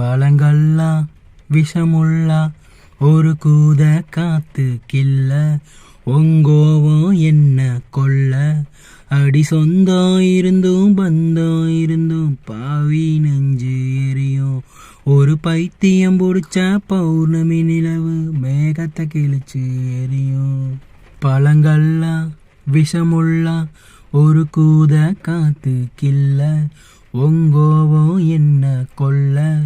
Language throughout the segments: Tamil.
பழங்கள்லாம் விஷமுள்ளா ஒரு கூத காத்து கில்ல உங்கோவம் என்ன கொல்ல? அடி சொந்தம் இருந்தும் பந்தம் இருந்தும் பாவி நெஞ்சு எரியும். ஒரு பைத்தியம் பிடிச்ச பௌர்ணமி நிலவு மேகத்தை கிழிச்சு எரியும். பழங்கள்லாம் விஷமுள்ளா ஒரு கூத காத்து கில்ல உங்கோவம் என்ன கொல்ல?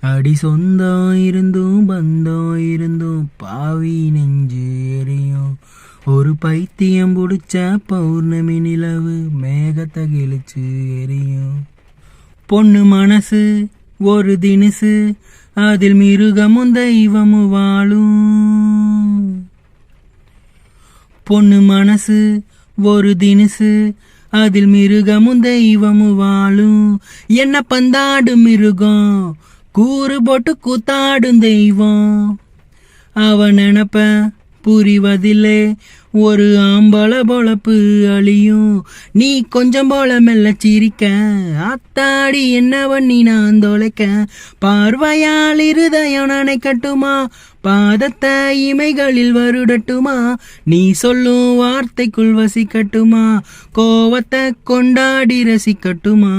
அடி சொந்தம் இருந்தும் பந்தம் இருந்தும் பாவி நெஞ்சு எரியும். ஒரு பைத்தியம் பிடிச்ச பௌர்ணமி நிலவு மேகத்தை கிழிச்சு எரியும். பொண்ணு மனசு ஒரு தினுசு அதில் மிருகமும் தெய்வமும் வாழும். பொண்ணு மனசு ஒரு தினுசு அதில் மிருகமும் தெய்வமும் வாழும். என்ன பந்தாடும் மிருகம்? கூறு போட்டு கூத்தாடும் தெய்வம். அவன் நினப்ப புரிவதில்லை. ஒரு ஆம்பள பொழப்பு அழியும். நீ கொஞ்சம் போல மெல்ல சிரிக்க. அத்தாடி என்ன பண்ணி நான் தொலைக்க? பார்வையால் இருதயம் கட்டுமா பாதத்தை இமைகளில் வருடட்டுமா? நீ சொல்லும் வார்த்தைக்குள் வசிக்கட்டுமா? கோவத்தை கொண்டாடி ரசிக்கட்டுமா?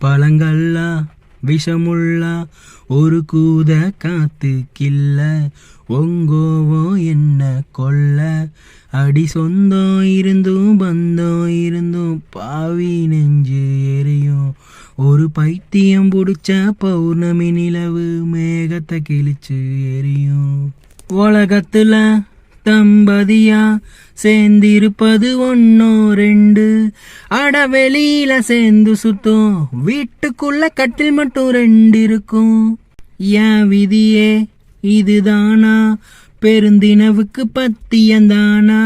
பழங்கள்லா விஷமுள்ள ஒரு கூத காத்து கில்ல ஒங்கோவோ என்ன கொல்ல? அடி சொந்தம் இருந்தும் பந்தம் இருந்தும் பாவி நெஞ்சு எரியும். ஒரு பைத்தியம் பிடிச்ச பௌர்ணமி நிலவு மேகத்தை கிழிச்சு எரியும். உலகத்துல தம்பதியா? சேர்ந்திருப்பது ஒன்னோ ரெண்டு. அட வெளியில சேர்ந்து சுத்தம். வீட்டுக்குள்ள கட்டில் மட்டும் ரெண்டு இருக்கும். என் விதியே இதுதானா? பெருந்தினவுக்கு பத்தியந்தானா?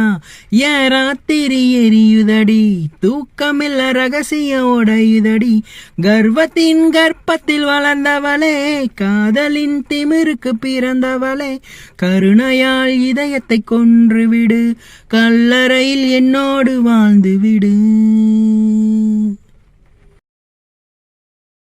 ஏன் ராத்திரி எரியுதடி தூக்கமில்ல ரகசிய உடையுதடி கர்வத்தின் கர்ப்பத்தில் வளர்ந்தவளே காதலின் திமிருக்கு பிறந்தவளே கருணையால் இதயத்தை கொன்றுவிடு கல்லறையில் என்னோடு வாழ்ந்து விடு